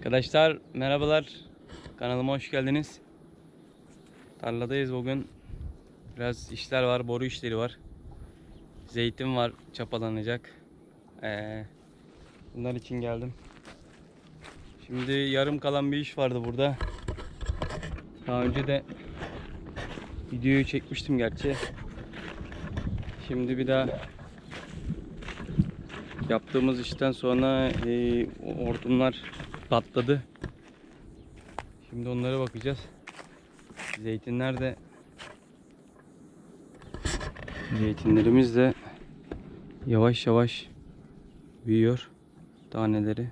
Arkadaşlar merhabalar. Kanalıma hoş geldiniz. Tarladayız bugün. Biraz işler var, boru işleri var. Zeytin var, çapalanacak. Ee, bunlar için geldim. Şimdi yarım kalan bir iş vardı burada. Daha önce de videoyu çekmiştim gerçi. Şimdi bir daha yaptığımız işten sonra e, hortumlar patladı. Şimdi onlara bakacağız. Zeytinler de zeytinlerimiz de yavaş yavaş büyüyor taneleri.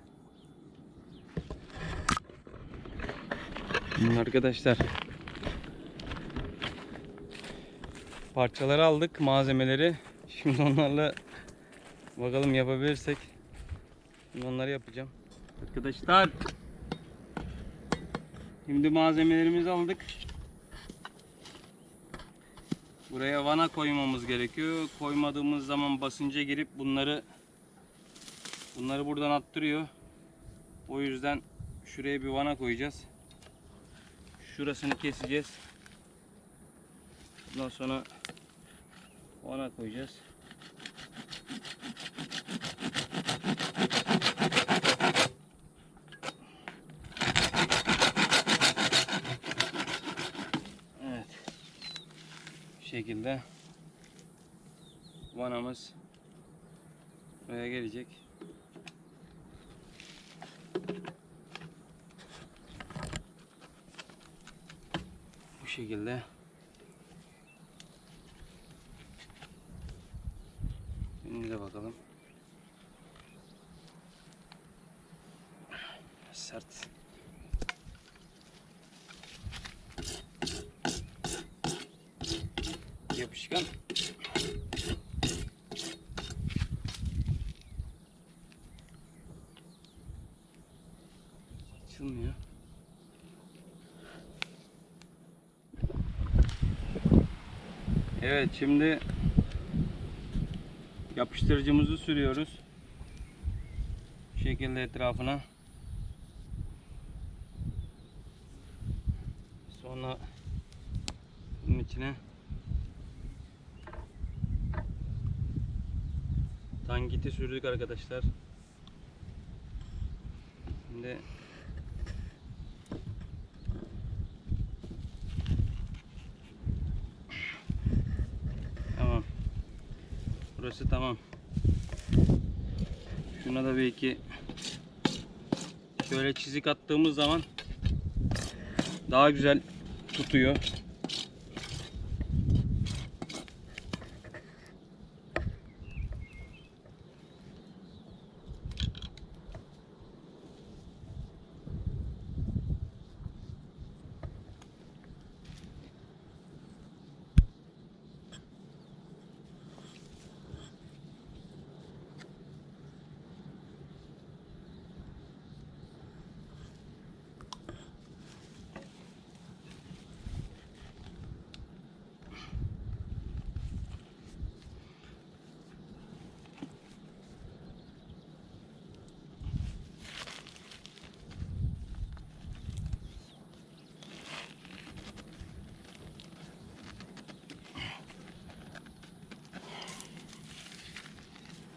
Arkadaşlar parçaları aldık malzemeleri. Şimdi onlarla bakalım yapabilirsek şimdi onları yapacağım. Arkadaşlar Şimdi malzemelerimizi aldık. Buraya vana koymamız gerekiyor. Koymadığımız zaman basınca girip bunları bunları buradan attırıyor. O yüzden şuraya bir vana koyacağız. Şurasını keseceğiz. Ondan sonra vana koyacağız. Evet. Bu şekilde vanamız buraya gelecek. Bu şekilde Şimdi de bakalım. Yapışkan. Açılmıyor. Evet şimdi yapıştırıcımızı sürüyoruz. Bu şekilde etrafına. Sonra bunun içine Tangiti sürdük arkadaşlar. Şimdi Tamam. Burası tamam. Şuna da bir iki şöyle çizik attığımız zaman daha güzel tutuyor.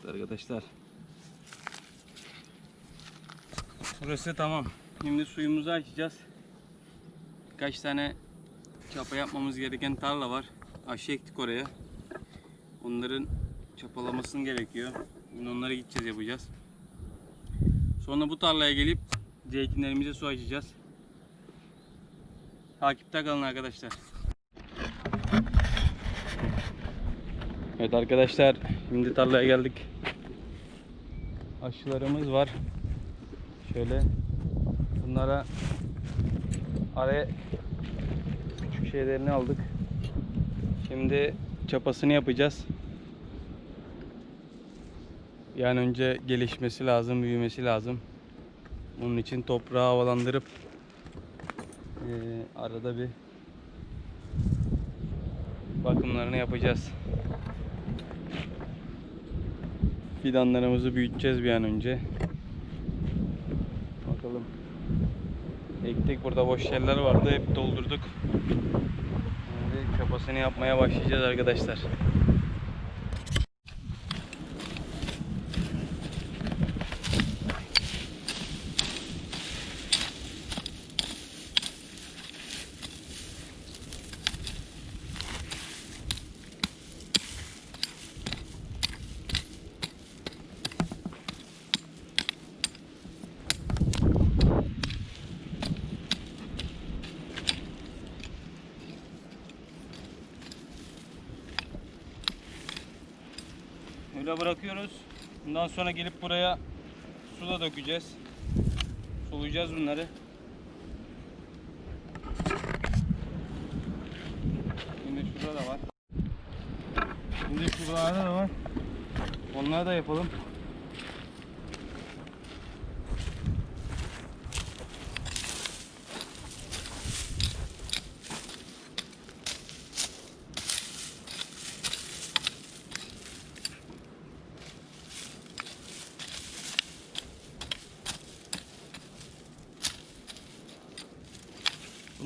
Arkadaşlar. Burası tamam. Şimdi suyumuzu açacağız. Birkaç tane çapa yapmamız gereken tarla var. Aşı ektik oraya. Onların çapalamasını gerekiyor. Şimdi onlara gideceğiz yapacağız. Sonra bu tarlaya gelip zeytinlerimize su açacağız. Takipte kalın arkadaşlar. Evet arkadaşlar şimdi tarlaya geldik. Aşılarımız var. Şöyle bunlara araya küçük şeylerini aldık. Şimdi çapasını yapacağız. Bir an önce gelişmesi lazım, büyümesi lazım. Bunun için toprağı havalandırıp eee, arada bir bakımlarını yapacağız. Fidanlarımızı büyüteceğiz bir an önce. Bakalım Ektik burada boş yerler vardı hep doldurduk. Şimdi çapasını yapmaya başlayacağız arkadaşlar. Öyle bırakıyoruz. Bundan sonra gelip buraya su da dökeceğiz. Sulayacağız bunları. Şimdi şurada da var. Şimdi şuralarda da var. Onları da yapalım.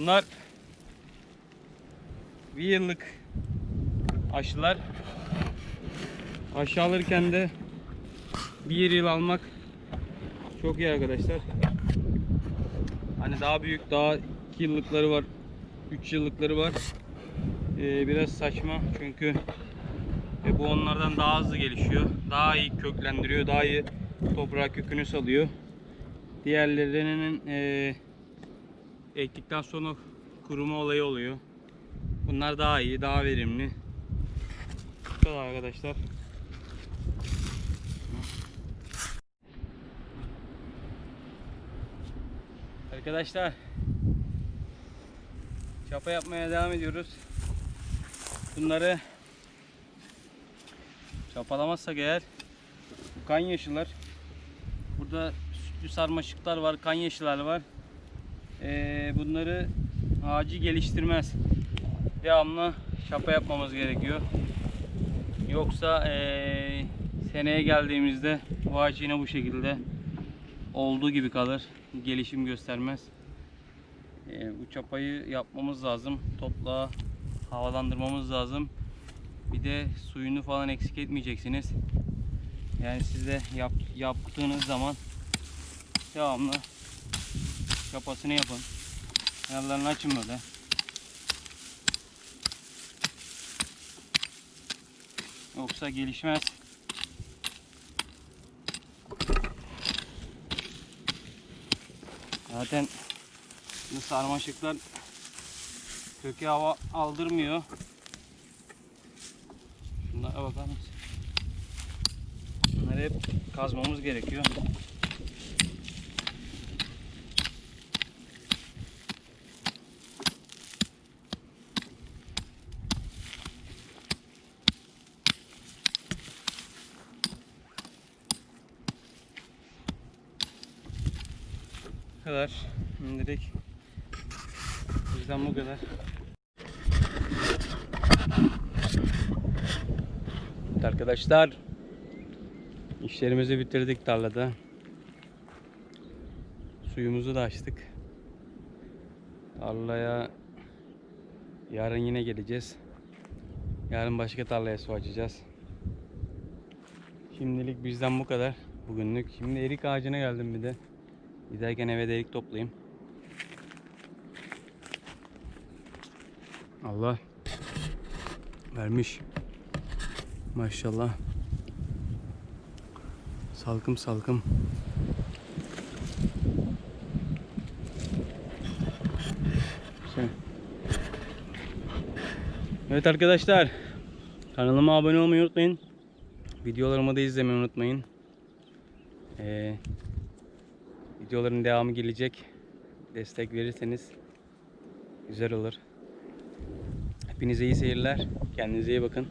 Bunlar bir yıllık aşılar. Aşı alırken de bir yıl almak çok iyi arkadaşlar. Hani daha büyük, daha 2 yıllıkları var, 3 yıllıkları var. Ee, biraz saçma çünkü e, bu onlardan daha hızlı gelişiyor. Daha iyi köklendiriyor, daha iyi toprağa kökünü salıyor. Diğerlerinin e, ektikten sonra kuruma olayı oluyor. Bunlar daha iyi, daha verimli. Bu kadar arkadaşlar. Arkadaşlar çapa yapmaya devam ediyoruz. Bunları çapalamazsak eğer kan yaşılar. Burada sütlü sarmaşıklar var, kan yaşılar var. Ee, bunları ağacı geliştirmez. Devamlı çapa yapmamız gerekiyor. Yoksa ee, seneye geldiğimizde bu ağaç yine bu şekilde olduğu gibi kalır. Gelişim göstermez. Ee, bu çapayı yapmamız lazım. Topla havalandırmamız lazım. Bir de suyunu falan eksik etmeyeceksiniz. Yani siz de yap, yaptığınız zaman devamlı Kapasını yapın. Yanlarını açın böyle. Yoksa gelişmez. Zaten bu sarmaşıklar köke hava aldırmıyor. Şunlara bakar mısın? Bunları hep kazmamız gerekiyor. Kadar. Şimdilik bizden bu kadar. Evet arkadaşlar işlerimizi bitirdik tarlada. Suyumuzu da açtık. Tarlaya yarın yine geleceğiz. Yarın başka tarlaya su açacağız. Şimdilik bizden bu kadar bugünlük. Şimdi erik ağacına geldim bir de. Giderken eve delik toplayayım. Allah vermiş. Maşallah. Salkım salkım. Evet arkadaşlar. Kanalıma abone olmayı unutmayın. Videolarımı da izlemeyi unutmayın. Ee, Videoların devamı gelecek. Destek verirseniz güzel olur. Hepinize iyi seyirler. Kendinize iyi bakın.